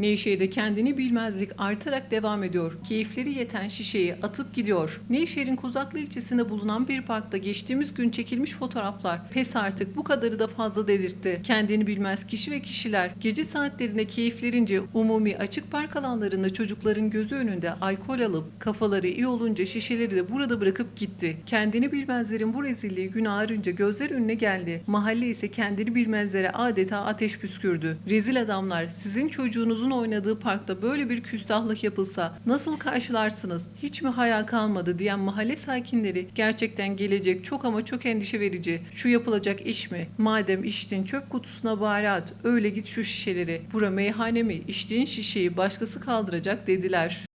Nevşehir'de kendini bilmezlik artarak devam ediyor. Keyifleri yeten şişeyi atıp gidiyor. Nevşehir'in Kuzaklı ilçesinde bulunan bir parkta geçtiğimiz gün çekilmiş fotoğraflar pes artık bu kadarı da fazla dedirtti. Kendini bilmez kişi ve kişiler gece saatlerinde keyiflerince umumi açık park alanlarında çocukların gözü önünde alkol alıp kafaları iyi olunca şişeleri de burada bırakıp gitti. Kendini bilmezlerin bu rezilliği gün ağarınca gözler önüne geldi. Mahalle ise kendini bilmezlere adeta ateş püskürdü. Rezil adamlar sizin çocuğunuzun oynadığı parkta böyle bir küstahlık yapılsa nasıl karşılarsınız? Hiç mi hayal kalmadı diyen mahalle sakinleri gerçekten gelecek çok ama çok endişe verici. Şu yapılacak iş mi? Madem içtin çöp kutusuna bari at. Öyle git şu şişeleri. Bura meyhane mi? İçtiğin şişeyi başkası kaldıracak dediler.